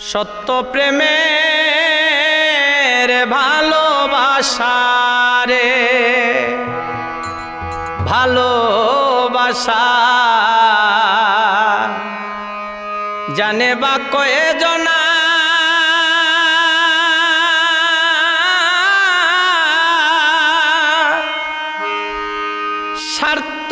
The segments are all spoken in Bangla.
সত্য প্রেমের ভালোবাসা। রে ভালোবাসা জানে বা কয়ে জনা স্বার্থ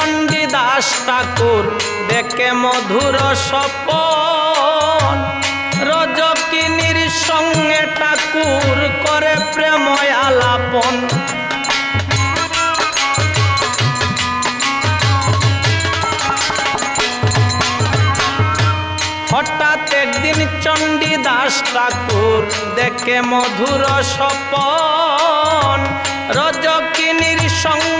একদিন চণ্ডীদাস ঠাকুর, দেখে মধুর স্বপন। রজকিনীর সঙ্গে ঠাকুর করে প্রেময় আলাপন হঠাৎ একদিন চণ্ডীদাস ঠাকুর, দেখে মধুর স্বপন। রজকিনীর সঙ্গে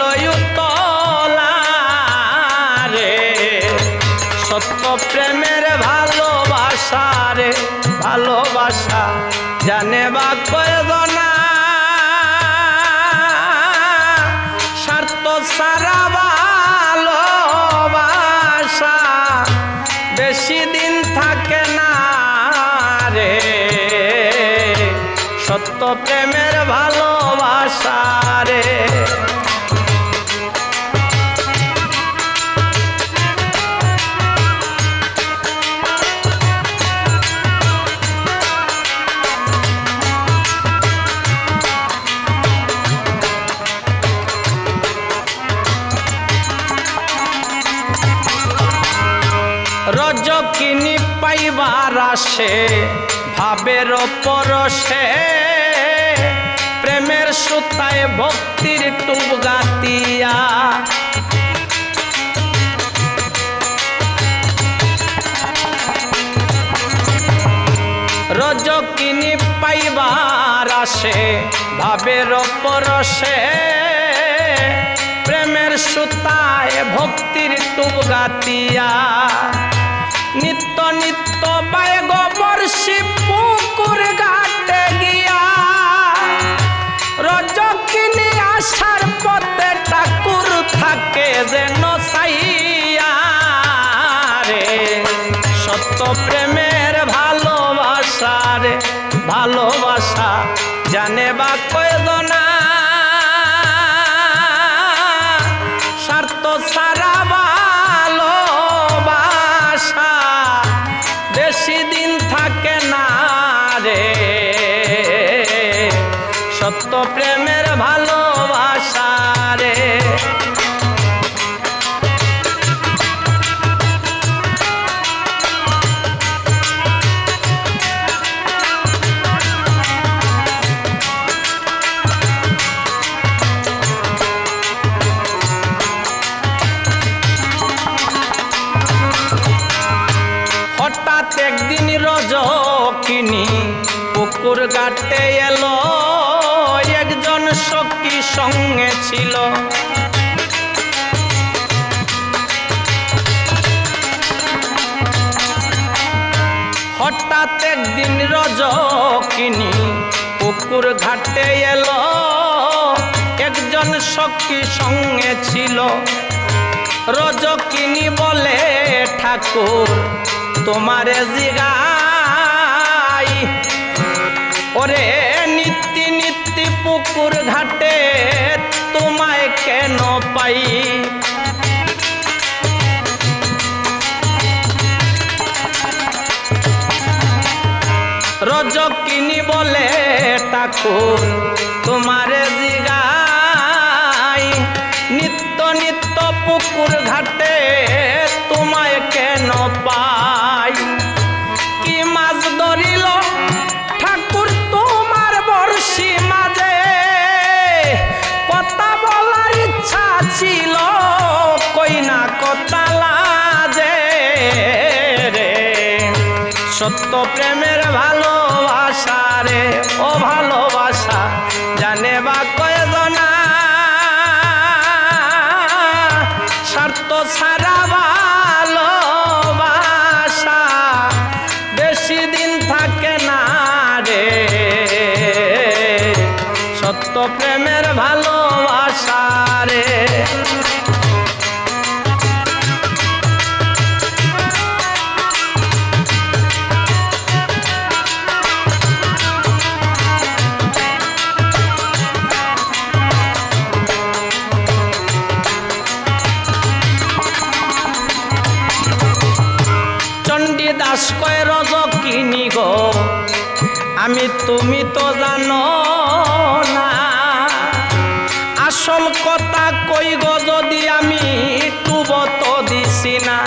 প্রেমের ভালোবাসা রে। রজকিনী পাইবার আসে ভাবের পরশে সুতায় ভক্তির টুবগাতিয়া রজকিনী পাইবার আসে, ভাবের পরশে প্রেমের সুতায় ভক্তির টুবগাতিয়া নিত্য নিত্য বায় গোবর্ষি পুকুর রে সত্য প্রেমের ভালোবাসা রে। হঠাৎ একদিন রজকিনী পুকুর ঘাটে এলো, একজন সখী সঙ্গে ছিল। হঠাৎ একদিন রজকিনী পুকুর ঘাটে এলো, একজন সখী সঙ্গে ছিল। রজকিনী বলে, ঠাকুর, তোমারে জিগাই ওরে নিত্যি নিত্যি পুকুর ঘাটে তোমায় কেন পাই? রজকিনী বলে, ঠাকুর, তোমারে জিগাই। নিত্য নিত্য পুকুর ঘাটে সত্য প্রেমের ভালোবাসা রে ও ভালোবাসা আমি তুমি তো জানো না। আসল কথা কই গো যদি আমি টুব তো দিছি না।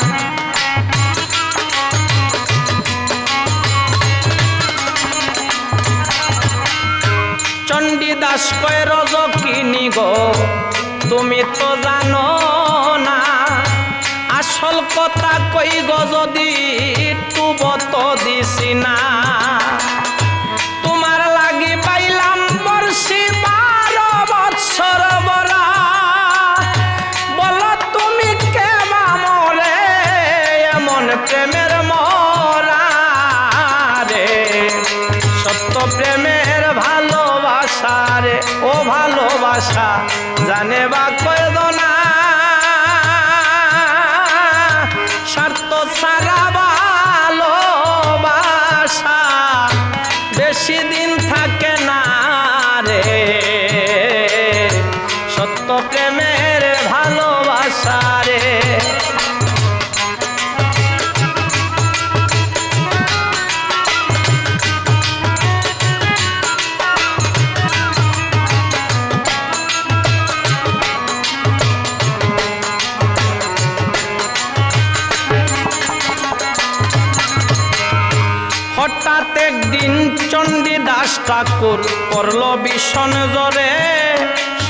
চণ্ডী দাস কয়, রজ কিনি গো, তুমি তো জানো না। আসল কথা কই গো যদি টুবত দিছি না। ভালোবাসা জানে বা কয়দনা চণ্ডী ঠাকুর করল ভীষণ জ্বরে।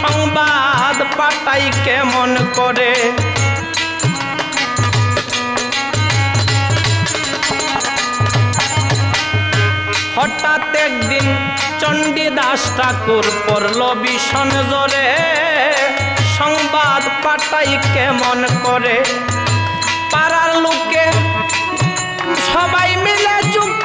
সংবাদ পাঠাই কেমন করে? হঠাৎ একদিন চণ্ডী দাস ঠাকুর পড়ল ভীষণ জ্বরে। সংবাদ পাঠাই কেমন করে? পাড়ার লোকে সবাই মিলে যুক্তি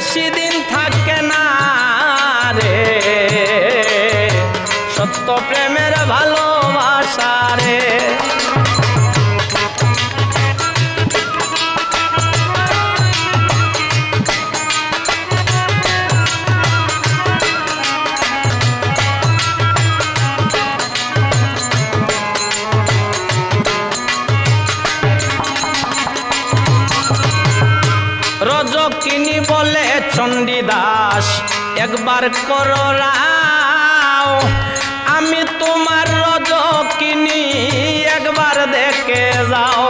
বেশি দিন থাকে চণ্ডীদাস একবার করো রাও। আমি তোমার রজকিনী, একবার দেখে যাও।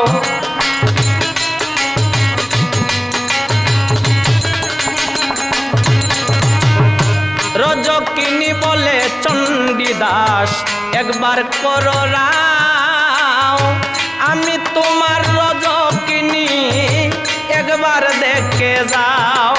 রজকিনী বলে চণ্ডীদাস একবার করো রাও। আমি তোমার রজকিনী, একবার দেখে যাও।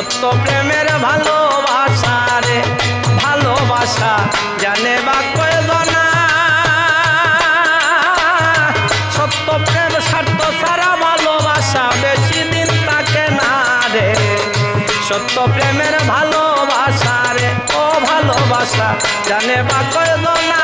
সত্য প্রেমের ভালোবাসা রে, ভালোবাসা জানে বা কয়জনা সত্য প্রেম স্বার্থ সারা ভালোবাসা বেশি দিন থাকে না রে। সত্য প্রেমের ভালোবাসা রে, ও ভালোবাসা জানে বা কয়জনা